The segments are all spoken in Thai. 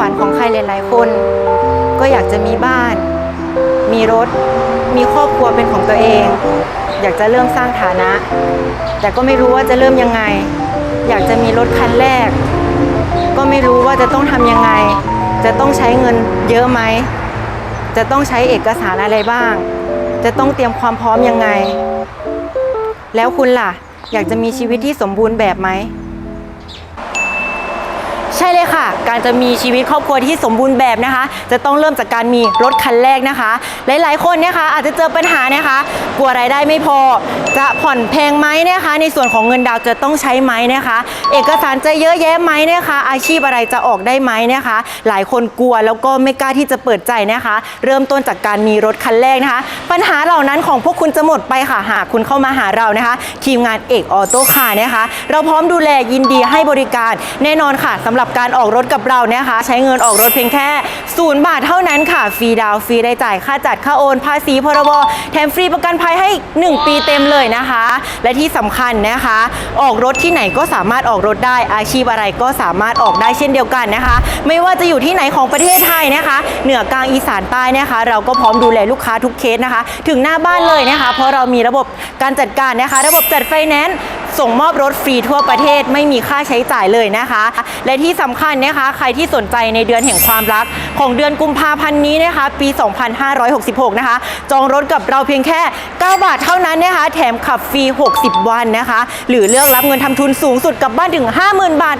ฝันของใครหลาย ๆ คน ก็อยากจะมีบ้าน มีรถ มีครอบครัวเป็นของตัวเอง อยากจะเริ่มสร้างฐานะ แต่ก็ไม่รู้ว่าจะเริ่มยังไง อยากจะมีรถคันแรก ก็ไม่รู้ว่าจะต้องทำยังไง จะต้องใช้เงินเยอะไหม จะต้องใช้เอกสารอะไรบ้าง จะต้องเตรียมความพร้อมยังไง แล้วคุณล่ะ อยากจะมีชีวิตที่สมบูรณ์แบบไหม ค่ะ การจะมีชีวิตครอบครัวที่สมบูรณ์แบบนะคะ จะต้องเริ่มจากการมีรถคันแรกนะคะ หลายๆ คนเนะคะอาจจะเจอปัญหานะคะ กลัวรายได้ไม่พอ จะผ่อนแพงไหมนะคะ ในส่วนของเงินดาวจะต้องใช้ไหมนะคะ เอกสารจะเยอะแยะไหมนะคะ อาชีพอะไรจะออกได้ไหมนะคะ หลายคนกลัวแล้วก็ไม่กล้าที่จะเปิดใจนะคะ เริ่มต้นจากการมีรถคันแรกนะคะ ปัญหาเหล่านั้นของพวกคุณจะหมดไปค่ะหากคุณเข้ามาหาเรานะคะ ทีมงานเอกออโต้คาร์นะคะ เราพร้อมดูแลยินดีให้บริการแน่นอนค่ะสำหรับการออกออกรถกับเรานะคะ ใช้เงินออกรถเพียงแค่ศูนย์บาทเท่านั้นค่ะ ฟรีดาวฟรีรายจ่ายค่าจัดค่าโอนภาษีพรบแถมฟรีประกันภัยให้ 1 ปีเต็มเลยนะคะ และที่สำคัญนะคะ ออกรถที่ไหนก็สามารถออกรถได้อาชีพอะไรก็สามารถออกได้เช่นเดียวกันนะคะ ไม่ว่าจะอยู่ที่ไหนของประเทศไทยนะคะ เหนือกลางอีสานใต้นะคะ เราก็พร้อมดูแลลูกค้าทุกเคสนะคะ ถึงหน้าบ้านเลยนะคะ เพราะเรามีระบบการจัดการนะคะ ระบบจัดไฟแนนซ์ ส่งมอบรถฟรีทั่วประเทศไม่มีค่าใช้จ่ายเลยนะคะ และที่สำคัญนะคะ ใครที่สนใจในเดือนแห่งความรัก ของเดือนกุมภาพันธ์นี้นะคะ ปี 2566 นะคะ จองรถกับเราเพียงแค่ 9 บาทเท่านั้นนะคะ แถมขับฟรี 60 วันนะคะ หรือเลือกรับเงินทำทุนสูงสุดกลับบ้านถึง 50,000 บาท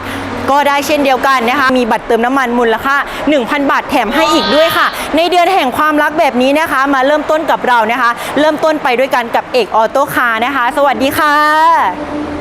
ก็ได้เช่นเดียวกันนะคะ มีบัตรเติมน้ำมันมูลค่า 1,000 บาทแถมให้อีกด้วยค่ะ ในเดือนแห่งความรักแบบนี้นะคะ มาเริ่มต้นกับเรานะคะ เริ่มต้นไปด้วยกันกับเอกออโต้คาร์นะคะ สวัสดีค่ะ